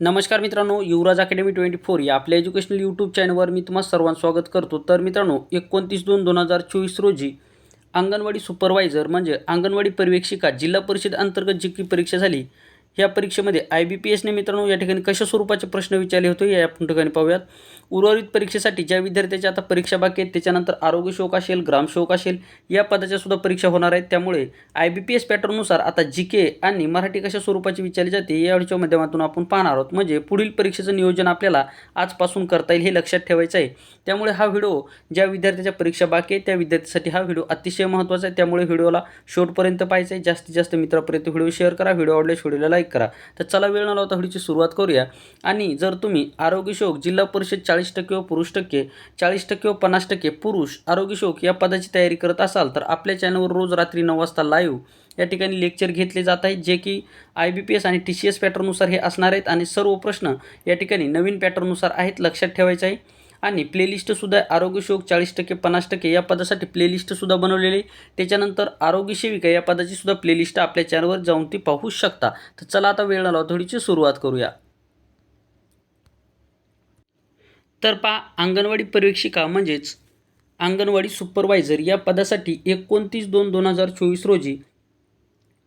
नमस्कार मित्रांनो युवराज academy twenty four या आपल्या एज्युकेशनल यूट्यूब चॅनलवर मी तुम्हाला सर्वांचं स्वागत करतो. तर मित्रांनो एकोणतीस दोन दोन हजार चोवीस रोजी अंगणवाडी सुपरवायझर म्हणजे अंगणवाडी पर्यवेक्षिका जिल्हा परिषद अंतर्गत जी की परीक्षा झाली या परीक्षेमध्ये आय बी पी एसने मित्रांनो या ठिकाणी कशा स्वरूपाचे प्रश्न विचारले होते या आपण ठिकाणी पाहूयात. उर्वरित परीक्षेसाठी ज्या विद्यार्थ्याच्या आता परीक्षा बाकी आहेत त्याच्यानंतर आरोग्य शोक असेल ग्रामशोक असेल या पदाच्या सुद्धा परीक्षा होणार आहेत. त्यामुळे आय बी पी एस पॅटर्ननुसार आता जी के आणि मराठी कशा स्वरूपाची विचारली जाते या व्हिडिओच्या माध्यमातून आपण पाहणार आहोत. म्हणजे पुढील परीक्षेचं नियोजन आपल्याला आजपासून करता येईल हे लक्षात ठेवायचं आहे. त्यामुळे हा व्हिडिओ ज्या विद्यार्थ्याच्या परीक्षा बाकी आहे त्या विद्यार्थ्यासाठी हा व्हिडिओ अतिशय महत्त्वाचा आहे. त्यामुळे व्हिडिओला शेवटपर्यंत पाहायचं आहे. जास्तीत जास्त मित्रापर्यंत व्हिडिओ शेअर करा. व्हिडिओ आवडल्यास व्हिडिओला लाईक करा. तर चला वेळ न लावता व्हिडिओची सुरुवात करूया. आणि जर तुम्ही आरोग्य शोक जिल्हा परिषद चाळीस टक्के व पुरुष टक्के चाळीस टक्के व पन्नास टक्के पुरुष आरोग्य शोक या पदाची तयारी करत असाल तर आपल्या चॅनलवर रोज रात्री नऊ वाजता लाईव्ह या ठिकाणी लेक्चर घेतले जात आहेत जे की आय बी पी एस आणि टी सी एस पॅटर्ननुसार हे असणार आहेत आणि सर्व प्रश्न या ठिकाणी नवीन पॅटर्ननुसार आहेत लक्षात ठेवायचं आहे. आणि प्लेलिस्टसुद्धा आरोग्यशोक चाळीस टक्के पन्नास टक्के या पदासाठी प्लेलिस्टसुद्धा बनवलेली आहे. त्याच्यानंतर आरोग्य सेविका या पदाची सुद्धा प्लेलिस्ट आपल्या चॅनलवर जाऊन ती पाहू शकता. तर चला आता वेळ न थोडीची सुरुवात करूया. तर पा अंगणवाडी पर्यवेक्षिका म्हणजेच अंगणवाडी सुपरवायझर या पदासाठी एकोणतीस दोन दोन हजार चोवीस रोजी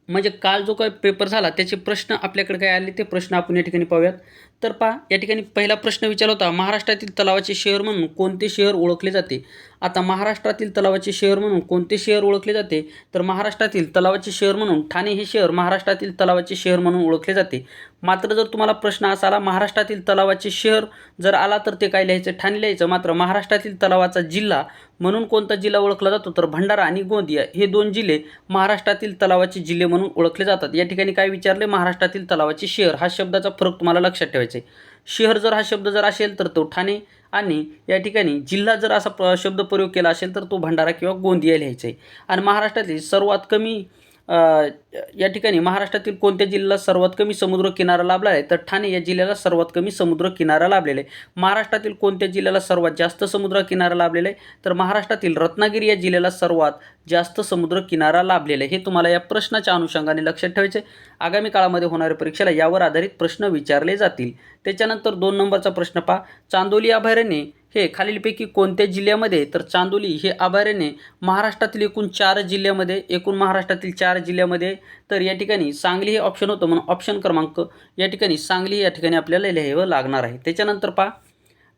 म्हणजे काल जो काय पेपर झाला त्याचे प्रश्न आपल्याकडे काय आले ते प्रश्न आपण या ठिकाणी पाहूयात. तर पहा या ठिकाणी पहिला प्रश्न विचारला होता महाराष्ट्रातील तलावाचे शहर म्हणून कोणते शहर ओळखले जाते? आता महाराष्ट्रातील तलावाचे शहर म्हणून कोणते शहर ओळखले जाते? तर महाराष्ट्रातील तलावाचे शहर म्हणून ठाणे हे शहर महाराष्ट्रातील तलावाचे शहर म्हणून ओळखले जाते. मात्र जर तुम्हाला प्रश्न असा आला महाराष्ट्रातील तलावाचे शहर जर आला तर ते काय लिहायचं? ठाणे लिहायचं. मात्र महाराष्ट्रातील तलावाचा जिल्हा म्हणून कोणता जिल्हा ओळखला जातो? तर भंडारा आणि गोंदिया हे दोन जिल्हे महाराष्ट्रातील तलावाचे जिल्हे म्हणून ओळखले जातात. या ठिकाणी काय विचारले? महाराष्ट्रातील तलावाचे शहर. हा शब्दाचा फरक तुम्हाला लक्षात ठेवायचा आहे शहर जर हा शब्द जर असेल तर तो ठाणे आणि या ठिकाणी जिल्हा जर असा प शब्द प्रयोग केला असेल तर तो भंडारा किंवा गोंदिया लिहायचा. आहे आणि महाराष्ट्रातील सर्वात कमी या ठिकाणी महाराष्ट्रातील कोणत्या जिल्ह्याला सर्वात कमी समुद्र किनारा लाभला आहे? तर ठाणे या जिल्ह्याला सर्वात कमी समुद्र किनारा लाभलेला आहे. महाराष्ट्रातील कोणत्या जिल्ह्याला सर्वात जास्त समुद्र किनारा लाभलेला आहे? तर महाराष्ट्रातील रत्नागिरी या जिल्ह्याला सर्वात जास्त समुद्र किनारा लाभलेला आहे. हे तुम्हाला या प्रश्नाच्या अनुषंगाने लक्षात ठेवायचे आगामी काळामध्ये होणाऱ्या परीक्षेला यावर आधारित प्रश्न विचारले जातील. त्याच्यानंतर दोन नंबरचा प्रश्न पहा. चांदोली अभयारण्य हे खालीलपैकी कोणत्या जिल्ह्यामध्ये? तर चांदोली हे अभयारण्य महाराष्ट्रातील एकूण चार जिल्ह्यामध्ये एकूण महाराष्ट्रातील चार जिल्ह्यामध्ये. तर या ठिकाणी सांगली हे ऑप्शन होतं म्हणून ऑप्शन क्रमांक या ठिकाणी सांगली या ठिकाणी आपल्याला लिहावं लागणार आहे. त्याच्यानंतर पहा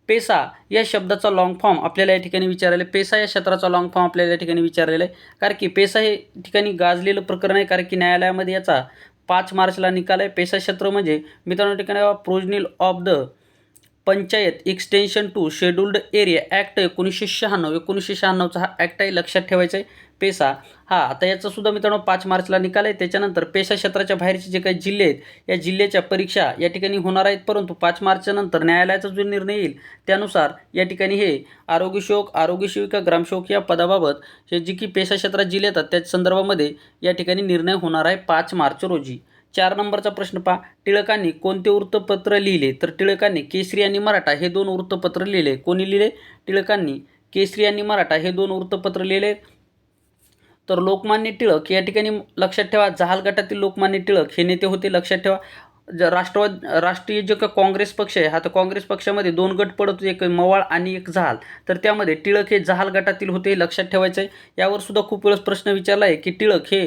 पेसा या शब्दाचा लाँग फॉर्म आपल्याला या ठिकाणी विचारायला आहे. पेसा या क्षेत्राचा लाँग फॉर्म आपल्याला या ठिकाणी विचारलेला आहे. कारण की पेसा हे ठिकाणी गाजलेलं प्रकरण आहे कारण की न्यायालयामध्ये याचा पाच मार्चला निकाल आहे. पेसा क्षेत्र म्हणजे मित्रांनो ठिकाणी provisions of the panchayat extension to scheduled area act एकोणीसशे शहाण्णव. एकोणीसशे शहाण्णवचा हा ॲक्ट आहे लक्षात ठेवायचा आहे. पेसा हा आता याचासुद्धा मित्रांनो पाच मार्चला निकाल आहे. त्याच्यानंतर पेशा क्षेत्राच्या बाहेरचे जे काही जिल्हे आहेत या जिल्ह्याच्या परीक्षा या ठिकाणी होणार आहेत. परंतु पाच मार्चनंतर न्यायालयाचा जो निर्णय येईल त्यानुसार या ठिकाणी हे आरोग्यशोक आरोग्यसेविका ग्रामशोक या पदाबाबत हे जी की पेशा क्षेत्रात जिल्हे येतात त्या संदर्भामध्ये या ठिकाणी निर्णय होणार आहे पाच मार्च रोजी. चार नंबरचा प्रश्न पहा. टिळकांनी कोणते वृत्तपत्र लिहिले? तर टिळकांनी केसरी आणि मराठा हे दोन वृत्तपत्र लिहिले. कोणी लिहिले? टिळकांनी केसरी आणि मराठा हे दोन वृत्तपत्र लिहिले. तर लोकमान्य टिळक या ठिकाणी लक्षात ठेवा. जहाल गटातील लोकमान्य टिळक हे नेते होते लक्षात ठेवा. ज राष्ट्रवाद राष्ट्रीय जे का काँग्रेस पक्ष आहे हा तर काँग्रेस पक्षामध्ये दोन गट पडत होते एक मवाळ आणि एक जहाल तर त्यामध्ये टिळक हे जहाल गटातील होते लक्षात ठेवायचं आहे यावर सुद्धा खूप वेळेस प्रश्न विचारला आहे की टिळक हे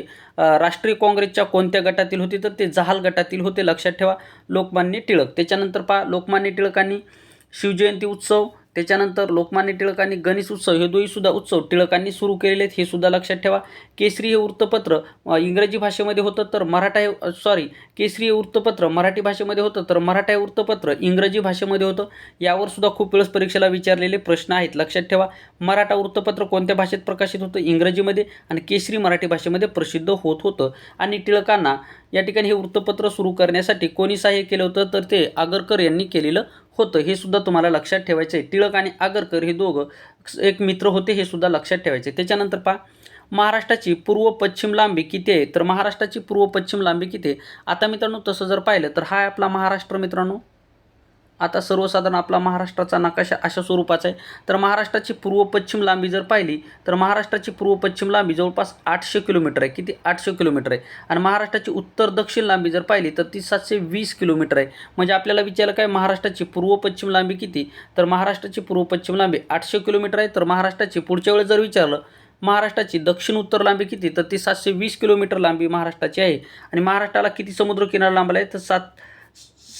राष्ट्रीय काँग्रेसच्या कोणत्या गटातील होते? तर ते जहाल गटातील होते लक्षात ठेवा. लोकमान्य टिळक. त्याच्यानंतर पहा लोकमान्य टिळकांनी शिवजयंती उत्सव त्याच्यानंतर लोकमान्य टिळकांनी गणेश उत्सव हे दोन्हीसुद्धा उत्सव टिळकांनी सुरू केलेले आहेत हे सुद्धा लक्षात ठेवा. केसरी हे वृत्तपत्र इंग्रजी भाषेमध्ये होतं तर मराठा हे सॉरी केसरी हे वृत्तपत्र मराठी भाषेमध्ये होतं तर मराठा हे वृत्तपत्र इंग्रजी भाषेमध्ये होतं. यावर सुद्धा खूप वेळेस परीक्षेला विचारलेले प्रश्न आहेत लक्षात ठेवा. मराठा वृत्तपत्र कोणत्या भाषेत प्रकाशित होतं? इंग्रजीमध्ये आणि केसरी मराठी भाषेमध्ये प्रसिद्ध होत होतं. आणि टिळकांना या ठिकाणी हे वृत्तपत्र सुरू करण्यासाठी कोणी सहाय्य केलं होतं? तर ते आगरकर यांनी केलेलं होतं हे सुद्धा तुम्हाला लक्षात ठेवायचं आहे टिळक आणि आगरकर हे दोघं एक मित्र होते हे सुद्धा लक्षात ठेवायचे त्याच्यानंतर पहा महाराष्ट्राची पूर्व पश्चिम लांबी किती आहे? तर महाराष्ट्राची पूर्व पश्चिम लांबी किती आहे? आता मित्रांनो तसं जर पाहिलं तर हा आपला महाराष्ट्र मित्रांनो आता सर्वसाधारण आपला महाराष्ट्राचा नकाशा अशा स्वरूपाचा आहे. तर महाराष्ट्राची पूर्व पश्चिम लांबी जर पाहिली तर महाराष्ट्राची पूर्व पश्चिम लांबी जवळपास आठशे किलोमीटर आहे. किती? आठशे किलोमीटर आहे. आणि महाराष्ट्राची उत्तर दक्षिण लांबी जर पाहिली तर ती सातशे वीस किलोमीटर आहे. म्हणजे आपल्याला विचारलं काय महाराष्ट्राची पूर्व पश्चिम लांबी किती? तर महाराष्ट्राची पूर्व पश्चिम लांबी आठशे किलोमीटर आहे. तर महाराष्ट्राची पुढच्या वेळेस जर विचारलं महाराष्ट्राची दक्षिण उत्तर लांबी किती? तर ती सातशे वीस किलोमीटर लांबी महाराष्ट्राची आहे. आणि महाराष्ट्राला किती समुद्रकिनारा लांबला आहे तर सात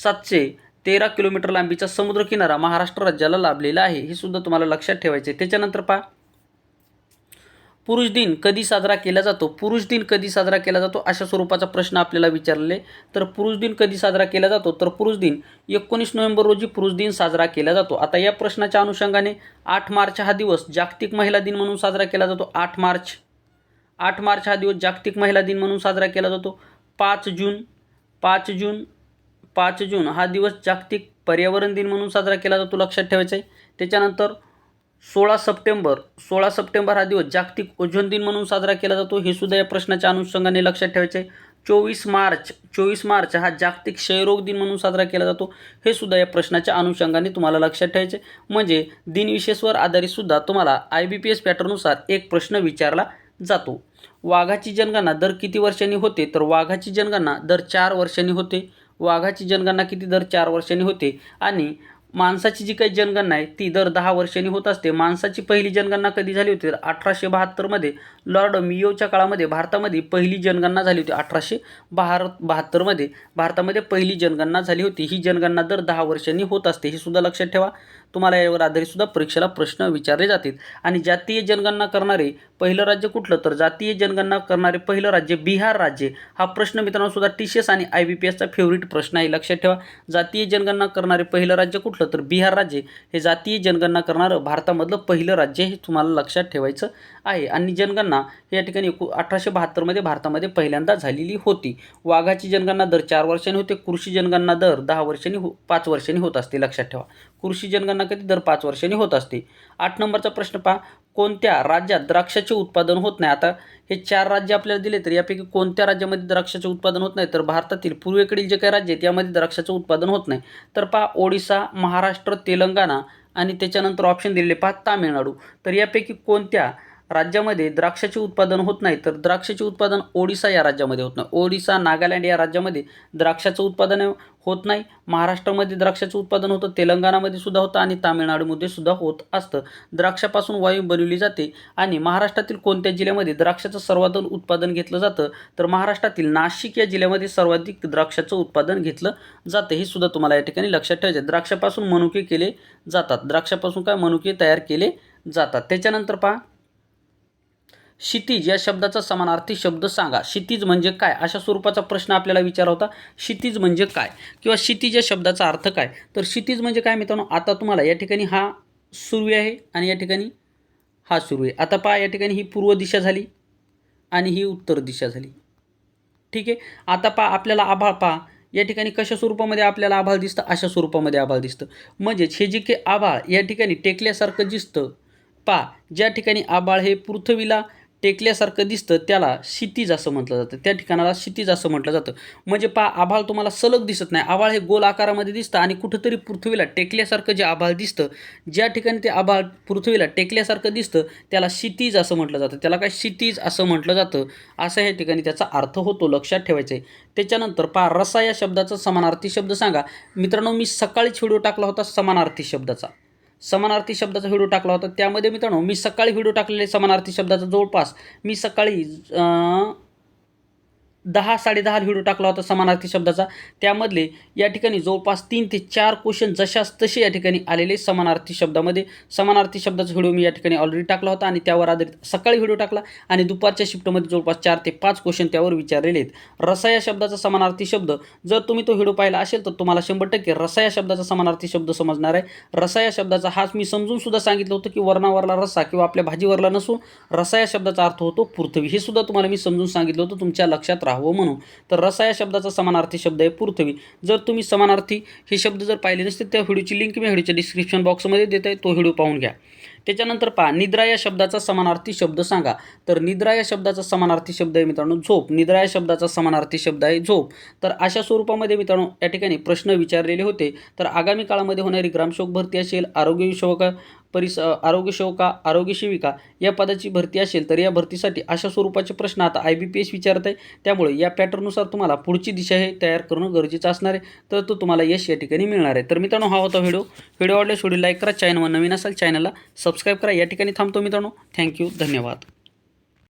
सातशे तेरा किलोमीटर लांबीचा समुद्रकिनारा महाराष्ट्र राज्याला लाभलेला आहे. हे सुद्धा तुम्हाला लक्षात ठेवायचे आहे त्याच्यानंतर पहा. पुरुष दिन कधी साजरा केला जातो? पुरुष दिन कधी साजरा केला जातो? अशा स्वरूपाचा प्रश्न आपल्याला विचारले. तर पुरुष दिन कधी साजरा केला जातो? तर पुरुष दिन एकोणीस नोव्हेंबर रोजी पुरुष दिन साजरा केला जातो. आता या प्रश्नाच्या अनुषंगाने आठ मार्च हा दिवस जागतिक महिला दिन म्हणून साजरा केला जातो. आठ मार्च. आठ मार्च हा दिवस जागतिक महिला दिन म्हणून साजरा केला जातो. पाच जून. पाच जून पाच जून हा दिवस जागतिक पर्यावरण दिन म्हणून साजरा केला जातो लक्षात ठेवायचं आहे त्याच्यानंतर सोळा सप्टेंबर सोळा सप्टेंबर हा दिवस जागतिक ओझोन दिन म्हणून साजरा केला जातो. हे सुद्धा या प्रश्नाच्या अनुषंगाने लक्षात ठेवायचे आहे चोवीस मार्च चोवीस मार्च हा जागतिक क्षयरोग दिन म्हणून साजरा केला जातो. हे सुद्धा या प्रश्नाच्या अनुषंगाने तुम्हाला लक्षात ठेवायचे म्हणजे दिनविशेषवर आधारितसुद्धा तुम्हाला आय बी पी एस पॅटर्ननुसार एक प्रश्न विचारला जातो. वाघाची जनगणना दर किती वर्षांनी होते? तर वाघाची जनगणना दर चार वर्षांनी होते. वाघाची जनगणना किती दर चार वर्षांनी होते आणि माणसाची जी काही जनगणना आहे ती दर दहा वर्षांनी होत असते. माणसाची पहिली जनगणना कधी झाली होती? तर अठराशे बहात्तरमध्ये लॉर्ड मियोच्या काळामध्ये भारतामध्ये पहिली जनगणना झाली होती. अठराशे बहार बहात्तरमध्ये भारतामध्ये पहिली जनगणना झाली होती. ही जनगणना दर दहा वर्षांनी होत असते. हे सुद्धा लक्षात ठेवा. तुम्हाला यावर आधारितसुद्धा परीक्षेला प्रश्न विचारले जातील. आणि जातीय जनगणना करणारे पहिलं राज्य कुठलं? तर जातीय जनगणना करणारे पहिलं राज्य बिहार राज्य. हा प्रश्न मित्रांनो सुद्धा टी सी एस आणि आय बी पी एसचा फेवरेट प्रश्न आहे. लक्षात ठेवा. जातीय जनगणना करणारे पहिलं राज्य कुठलं? तर बिहार राज्य हे जातीय जनगणना करणारं भारतामधलं पहिलं राज्य हे तुम्हाला लक्षात ठेवायचं आहे. आणि जनगणना या ठिकाणी एकू अठराशे बहात्तरमध्ये भारतामध्ये पहिल्यांदा झालेली होती. वाघाची जनगणना दर चार वर्षांनी होते कृषी जनगणना दर दहा वर्षांनी हो पाच वर्षांनी होत असते लक्षात ठेवा. कृषी जनगणना कधी दर पाच वर्षांनी होत असते? आठ नंबरचा प्रश्न पहा. कोणत्या राज्यात द्राक्षाचे उत्पादन होत नाही? आता हे चार राज्य आपल्याला दिले तर यापैकी कोणत्या राज्यामध्ये द्राक्षाचे उत्पादन होत नाही? तर भारतातील पूर्वेकडील जे काही राज्य आहेत यामध्ये द्राक्षाचं उत्पादन होत नाही. तर पहा ओडिसा महाराष्ट्र तेलंगणा आणि त्याच्यानंतर ऑप्शन दिलेले पहा तामिळनाडू. तर यापैकी कोणत्या राज्यामध्ये द्राक्षाचे उत्पादन होत नाही तर द्राक्षाचे उत्पादन ओडिसा या राज्यामध्ये होत नाही. ओडिसा नागालँड या राज्यामध्ये द्राक्षाचं उत्पादन होत नाही. महाराष्ट्रामध्ये द्राक्षाचं उत्पादन होतं तेलंगणामध्ये सुद्धा होतं आणि तामिळनाडूमध्ये सुद्धा होत असतं. द्राक्षापासून वायू बनवली जाते आणि महाराष्ट्रातील कोणत्या जिल्ह्यामध्ये द्राक्षाचं सर्वाधिक उत्पादन घेतलं जातं? तर महाराष्ट्रातील नाशिक या जिल्ह्यामध्ये सर्वाधिक द्राक्षाचं उत्पादन घेतलं जातं. हे सुद्धा तुम्हाला या ठिकाणी लक्षात ठेवायचं आहे. द्राक्षापासून मनुके केले जातात. द्राक्षापासून काय? मनुके तयार केले जातात. त्याच्यानंतर पहा क्षितिज या शब्दाचा समानार्थी शब्द सांगा. क्षितिज म्हणजे काय? अशा स्वरूपाचा प्रश्न आपल्याला विचार होता. क्षितिज म्हणजे काय? किंवा क्षितिज या शब्दाचा अर्थ काय? तर क्षितिज म्हणजे काय मित्रांनो? आता तुम्हाला या ठिकाणी हा सूर्य आहे आणि या ठिकाणी हा सूर्य आहे. आता पहा या ठिकाणी ही पूर्व दिशा झाली आणि ही उत्तर दिशा झाली. ठीक आहे? आता पहा आपल्याला आभाळ पहा. या ठिकाणी कशा स्वरूपामध्ये आपल्याला आभाळ दिसतं? अशा स्वरूपामध्ये आभाळ दिसतं. म्हणजेच हे जे काही आभाळ या ठिकाणी टेकल्यासारखं दिसतं. पहा ज्या ठिकाणी आभाळ हे पृथ्वीला टेकल्यासारखं दिसतं त्याला क्षितिज असं म्हटलं जातं. त्या ठिकाणाला क्षितिज असं म्हटलं जातं. म्हणजे पा आभाळ तुम्हाला सलग दिसत नाही. आभाळ हे गोल आकारामध्ये दिसतं आणि कुठंतरी पृथ्वीला टेकल्यासारखं जे आभाळ दिसतं ज्या ठिकाणी ते आभाळ पृथ्वीला टेकल्यासारखं दिसतं त्याला क्षितिज असं म्हटलं जातं. त्याला काय क्षितिज असं म्हटलं जातं? असं या ठिकाणी त्याचा अर्थ होतो लक्षात ठेवायचं आहे त्याच्यानंतर पा रसा या शब्दाचा समानार्थी शब्द सांगा. मित्रांनो मी सकाळीच व्हिडिओ टाकला होता समानार्थी शब्दाचा. समानार्थी शब्दाचा व्हिडिओ टाकला होता. त्यामध्ये मित्रांनो मी सकाळी व्हिडिओ टाकलेले समानार्थी शब्दाचा जवळपास मी सकाळी दहा साडेदहा व्हिडिओ टाकला होता समानार्थी शब्दाचा. त्यामधले या ठिकाणी जवळपास तीन ते चार क्वेश्चन जशास तसे या ठिकाणी आलेले समानार्थी शब्दामध्ये. समानार्थी शब्दाचा व्हिडिओ मी या ठिकाणी ऑलरेडी टाकला होता आणि त्यावर आधारित सकाळी व्हिडिओ टाकला आणि दुपारच्या शिफ्टमध्ये जवळपास चार ते पाच क्वेश्चन त्यावर विचारलेले आहेत. रसा या शब्दाचा समानार्थी शब्द जर तुम्ही तो व्हिडिओ पाहिला असेल तर तुम्हाला शंभर टक्के रसा या शब्दाचा समानार्थी शब्द समजणार आहे. रसा या शब्दाचा हाच मी समजून सुद्धा सांगितलं होतं की वर्णावरला रसा किंवा आपल्या भाजीवरला नसून रसा या शब्दाचा अर्थ होतो पृथ्वी. हे सुद्धा तुम्हाला मी समजून सांगितलं होतं. तुमच्या लक्षात राहा. राहावं म्हणून. तर रसा या शब्दाचा समानार्थी शब्द आहे पृथ्वी. जर तुम्ही समानार्थी हे शब्द जर पाहिले नसते त्या व्हिडिओची लिंक मी व्हिडिओच्या डिस्क्रिप्शन बॉक्समध्ये देत आहे तो व्हिडिओ पाहून घ्या. त्याच्यानंतर पहा निद्रा या शब्दाचा समानार्थी शब्द सांगा. तर निद्रा या शब्दाचा समानार्थी शब्द आहे मित्रांनो झोप. निद्रा या शब्दाचा समानार्थी शब्द आहे झोप. तर अशा स्वरूपामध्ये मित्रांनो या ठिकाणी प्रश्न विचारलेले होते. तर आगामी काळामध्ये होणारी ग्रामसेवक भरती असेल आरोग्य सेवका परिस आरोग्य सेवका आरोग्य सेविका या पदाची भरती असेल तर या भरतीसाठी अशा स्वरूपाचे प्रश्न आता आय बी पी एस विचारत आहे. त्यामुळे या पॅटर्ननुसार तुम्हाला पुढची दिशा हे तयार करणं गरजेचं असणार आहे. तर तो तुम्हाला यश या ठिकाणी मिळणार आहे. तर मित्रांनो हा होता व्हिडिओ. व्हिडिओ आवडल्यास व्हिडिओ लाईक करा. चॅनलवर नवीन असाल चॅनलला सबस्क्राईब करा. या ठिकाणी थांबतो मित्रांनो. थँक्यू धन्यवाद.